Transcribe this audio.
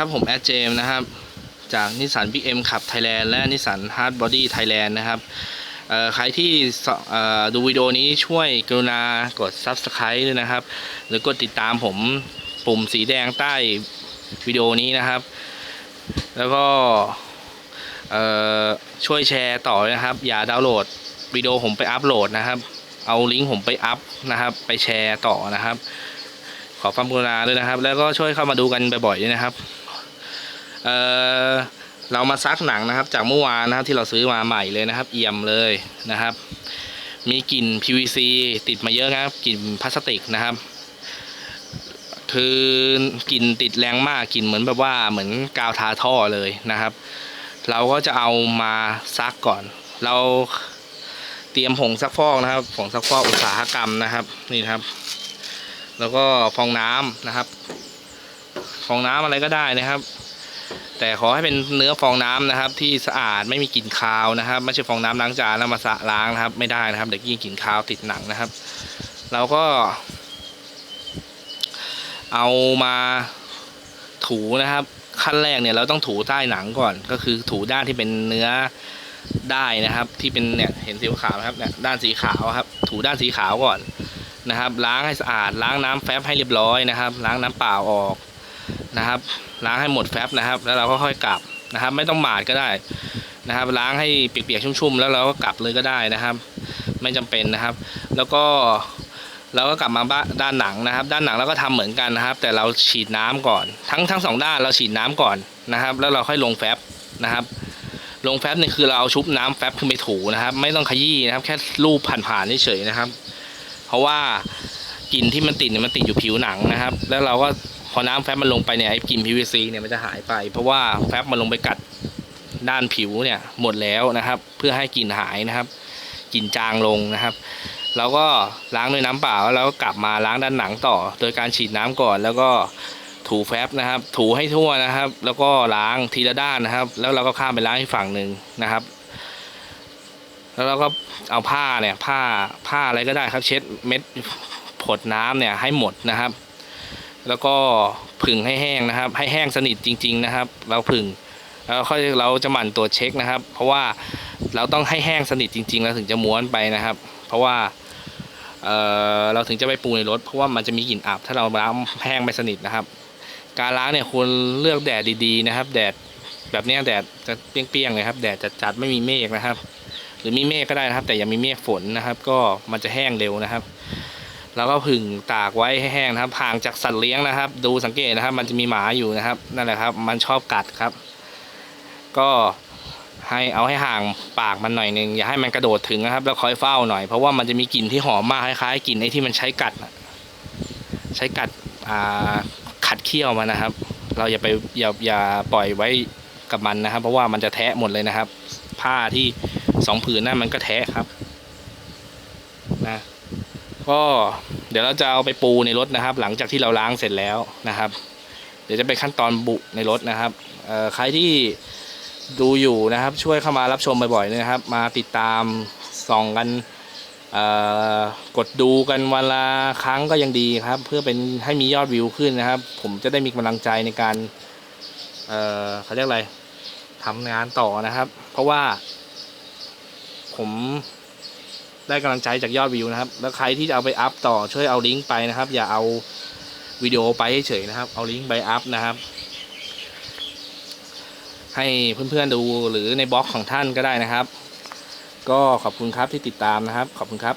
ครับผมแอดเจมนะครับ จากนิสสันบิ๊กเอ็มขับไทยแลนด์และนิสสันฮาร์ดบอดี้ไทยแลนด์นะครับใครที่ดูวิดีโอนี้ช่วยกรุณากด Subscribe ด้วยนะครับ หรือกดติดตามผมปุ่มสีแดงใต้วิดีโอนี้นะครับ แล้วก็ช่วยแชร์ต่อนะครับ อย่าดาวน์โหลดวิดีโอผมไปอัปโหลดนะครับ เอาลิงก์ผมไปอัพนะครับ ไปแชร์ต่อนะครับขอความกรุณาด้วยนะครับ แล้วก็ช่วยเข้ามาดูกันบ่อยๆด้วยนะครับ เออเรามาซักหนังนะครับ จากเมื่อวานนะครับที่เราซื้อมาใหม่เลยนะครับ เอี่ยมเลยนะครับ มีกลิ่น PVC ติดมาเยอะนะครับกลิ่นพลาสติกนะครับ คือกลิ่นติดแรงมากกลิ่นเหมือนแบบว่าเหมือนกาวทาท่อเลยนะครับ เราก็จะเอามาซักก่อน เราเตรียมผงซักฟอกนะครับผงซักฟอกอุตสาหกรรมนะครับนี่ครับ แล้วก็ฟองน้ำนะครับ ฟองน้ำอะไรก็ได้นะครับ แต่ขอให้เป็นเนื้อฟองน้ำนะครับ ที่สะอาดไม่มีกลิ่นคาวนะครับ ไม่ใช่ฟองน้ำล้างจานแล้วมาสะล้างนะครับ ไม่ได้นะครับเดี๋ยวยิ่งกลิ่นคาวติดหนังนะครับ เราก็ เอามาถูนะครับ ขั้นแรกเนี่ยเราต้องถูใต้หนังก่อน ก็คือถูด้านที่เป็นเนื้อได้นะครับ ที่เป็นเนี่ยเห็นสีขาวครับเนี่ยด้านสีขาวครับ ถูด้านสีขาวก่อนนะครับ ล้างให้สะอาดล้างน้ำแฟบให้เรียบร้อยนะครับ ล้างน้ำเปล่าออกนะครับ ล้างให้หมดแฟบนะครับ แล้วเราก็ค่อยกลับนะครับ ไม่ต้องหมาดก็ได้นะครับ ล้างให้เปียกๆชุ่มๆแล้วเราก็กลับเลยก็ได้นะครับ ไม่จำเป็นนะครับ แล้วก็เราก็กลับมาบ้านด้านหนังนะครับ ด้านหนังเราก็ทำเหมือนกันนะครับ แต่เราฉีดน้ำก่อน ทั้งทั้งสองด้านเราฉีดน้ำก่อนนะครับ แล้วเราค่อยลงแฟบนะครับ ลงแฟบเนี่ยคือเราเอาชุบน้ำแฟบขึ้นไปถูนะครับ ไม่ต้องขยี้นะครับ แค่ลูบผ่านๆเฉยๆนะครับ เพราะว่า กลิ่นที่มันติดเนี่ยมันติดอยู่ผิวหนังนะครับ แล้วเราก็พอน้ำแฟบมันลงไปเนี่ยไอ้กลิ่น PVC เนี่ยมันจะหายไป เพราะว่าแฟบมันลงไปกัดด้านผิวเนี่ยหมดแล้วนะครับ เพื่อให้กลิ่นหายนะครับกลิ่นจางลงนะครับเราก็ล้างด้วยน้ำเปล่าแล้วก็กลับมาล้างด้านหนังต่อ โดยการฉีดน้ำก่อนแล้วก็ถูแฟบนะครับ ถูให้ทั่วนะครับ แล้วก็ล้างทีละด้านนะครับ แล้วเราก็ข้ามไปล้างอีกฝั่งหนึ่งนะครับ แล้วเราก็เอาผ้าเนี่ยผ้าผ้าอะไรก็ได้ครับเช็ดเม็ด ผดน้ำเนี่ยให้หมดนะครับ แล้วก็ผึ่งให้แห้งนะครับ ให้แห้งสนิทจริง ๆนะครับ เราผึ่งแล้วค่อยเราจะหมั่นตรวจเช็คนะครับ เพราะว่าเราต้องให้แห้งสนิทจริงๆเราถึงจะม้วนไปนะครับ เพราะว่าเออเราถึงจะไปปูในรถเพราะว่ามันจะมีกลิ่นอับถ้าเราล้างแห้งไม่สนิทนะครับ การล้างเนี่ยควรเลือกแดดดีๆนะครับ แดดแบบนี้แดดจะเปรี้ยงๆเลยครับ แดดจัดๆไม่มีเมฆนะครับ หรือมีเมฆก็ได้นะครับ แต่อย่ามีเมฆฝนนะครับ ก็มันจะแห้งเร็วนะครับ แล้วก็ผึ่งตากไว้ให้แห้งนะครับห่างจากสัตว์เลี้ยงนะครับ ดูสังเกตนะครับ มันจะมีหมาอยู่นะครับนั่นแหละครับ มันชอบกัดครับ ก็ให้เอาให้ห่างปากมันหน่อยหนึงอย่าให้มันกระโดดถึงนะครับ แล้วคอยเฝ้าหน่อยเพราะว่ามันจะมีกลิ่นที่หอมมากคล้ายๆกลิ่นไอ้ที่มันใช้กัดใช้กัดอ่าขัดเคี้ยวมันนะครับ เราอย่าไปอย่าอย่าปล่อยไว้กับมันนะครับ เพราะว่ามันจะแทะหมดเลยนะครับ ผ้าที่สองผืนนั่นมันก็แทะครับนะ ก็เดี๋ยวเราจะเอาไปปูในรถนะครับ หลังจากที่เราล้างเสร็จแล้วนะครับ เดี๋ยวจะเป็นขั้นตอนบุในรถนะครับใครที่ดูอยู่นะครับ ช่วยเข้ามารับชมบ่อยๆนะครับ มาติดตามส่องกันกดดูกันวันละครั้งก็ยังดีครับ เพื่อเป็นให้มียอดวิวขึ้นนะครับ ผมจะได้มีกำลังใจในการเอ่อเขาเรียกอะไรทำงานต่อนะครับ เพราะว่าผม ได้กำลังใจจากยอดวิวนะครับ แล้วใครที่จะเอาไปอัพต่อช่วยเอาลิงก์ไปนะครับ อย่าเอาวิดีโอไปเฉยนะครับ เอาลิงก์ไปอัพนะครับ ให้เพื่อนๆดูหรือในบล็อกของท่านก็ได้นะครับ ก็ขอบคุณครับที่ติดตามนะครับ ขอบคุณครับ